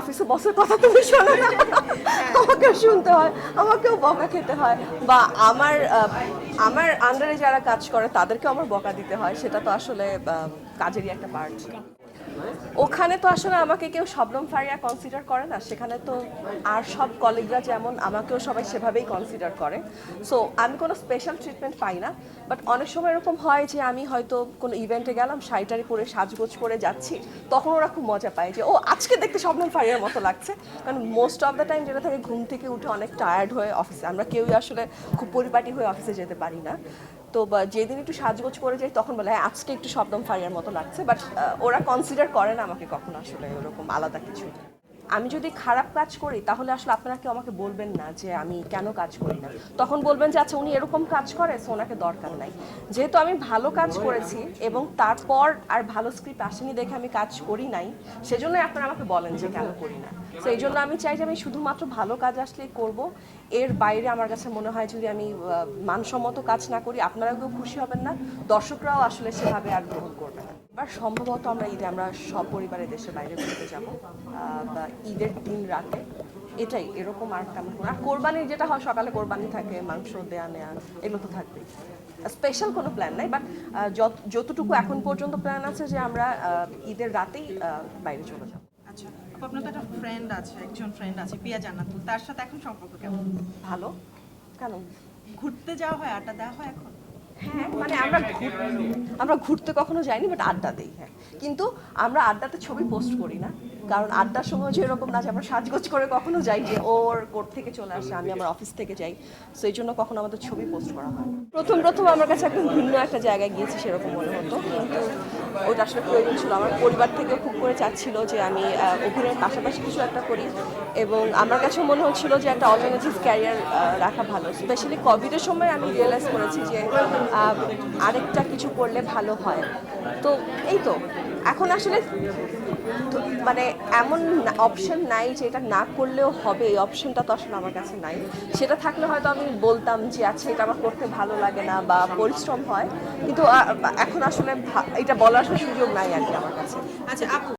অফিসে বসের কথা তুমি শোনো না। আমাকেও শুনতে হয়, আমাকেও বকা খেতে হয়। বা আমার আমার আন্ডারে যারা কাজ করে, তাদেরকেও আমার বকা দিতে হয়। সেটা তো আসলে কাজেরই একটা পার্ট ওখানে তো আসলে আমাকে কেউ শবনম ফারিয়া কনসিডার করে না। সেখানে তো আর সব কলিগরা যেমন আমাকেও সবাই সেভাবেই কনসিডার করে। সো আমি কোনো স্পেশাল ট্রিটমেন্ট পাই না। বাট অনেক সময় এরকম হয় যে আমি হয়তো কোনো ইভেন্টে গেলাম শাড়িটারি পরে সাজগোজ করে যাচ্ছি তখন ওরা খুব মজা পায় যে ও আজকে দেখতে শবনম ফারিয়ার মতো লাগছে। কারণ মোস্ট অফ দ্য টাইম যেটা থাকে ঘুম থেকে উঠে অনেক টায়ার্ড হয়ে অফিসে আমরা কেউই আসলে খুব পরিপাটি হয়ে অফিসে যেতে পারি না। তো যেদিন একটু সাজগোজ করে যাই তখন বলে "হ্যাঁ, আজকে একটু শবনম ফারিয়ার মতো লাগছে। বাট ওরা কনসিডার করে না আমাকে কখনো আসলে ওরকম আলাদা কিছু। আমি যদি খারাপ কাজ করি, তাহলে আসলে আপনারা কেউ আমাকে বলবেন না যে আমি কেন কাজ করি না। তখন বলবেন যে আচ্ছা উনি এরকম কাজ করে, সো ওনাকে দরকার নাই। যেহেতু আমি ভালো কাজ করেছি এবং তারপর আর ভালো স্ক্রিপ্ট আসেনি দেখে আমি কাজ করি নাই, সেজন্যই আপনারা আমাকে বলেন যে, কেন করি না? তো এই জন্য আমি চাই যে, আমি শুধুমাত্র ভালো কাজ আসলেই করব। এর বাইরে আমার কাছে মনে হয় যদি আমি মানসম্মত কাজ না করি, আপনারাও কেউ খুশি হবেন না। দর্শকরাও আসলে সেভাবে আর গ্রহণ করবে না। এবার সম্ভবত আমরা ঈদে আমরা সব পরিবারে দেশের বাইরে ঘুরতে যাব বা ঈদের দিন রাতে। এটাই এরকম আর তেমন আর কোরবানির যেটা হয় সকালে কোরবানি থাকে মাংস দেয়া নেয়া এগুলো তো থাকবেই। স্পেশাল কোনো প্ল্যান নাই বাট যতটুকু এখন পর্যন্ত প্ল্যান আছে যে আমরা ঈদের রাতেই বাইরে চলে যাব। আচ্ছা আপনার তো একটা ফ্রেন্ড আছে একজন ফ্রেন্ড আছে পিয়া জান্নাতুল। তার সাথে এখন সম্পর্ক কেমন? ভালো। কেন? ঘুরতে যাওয়া হয় আড্ডা দেওয়া হয় এখন? হ্যাঁ মানে আমরা আমরা ঘুরতে কখনো যাইনি বাট আড্ডা দিই হ্যাঁ। কিন্তু আমরা আড্ডাতে ছবি পোস্ট করি না। কারণ আড্ডার সময় যে এরকম না যে আমরা সাজগোজ করে কখনো যাই, যে ওর কোর্ট থেকে চলে আসে, আমি আমার অফিস থেকে যাই। সেই জন্য কখনো আমাদের ছবি পোস্ট করা হয়। প্রথম প্রথম আমার কাছে একদম ভিন্ন একটা জায়গায় গিয়েছি সেরকম মনে হতো। কিন্তু ওটা আসলে প্রয়োজন ছিল। আমার পরিবার থেকে খুব করে চাচ্ছিল যে আমি অভিনয়ের পাশাপাশি কিছু একটা করি। এবং আমার কাছে মনে হচ্ছিল যে একটা অল্টারনেটিভ ক্যারিয়ার রাখা ভালো। স্পেশালি কোভিডের সময় আমি রিয়েলাইজ করেছি যে আরেকটা কিছু করলে ভালো হয়। তো এই তো, এখন আসলে মানে এমন অপশন নাই যে এটা না করলেও হবে, এই অপশনটা তো আসলে আমার কাছে নাই। সেটা থাকলে হয়তো আমি বলতাম যে আচ্ছা এটা আমার করতে ভালো লাগে না বা পরিশ্রম হয়। কিন্তু এখন আসলে এটা বলার সুযোগ নাই আর কি আমার কাছে। আচ্ছা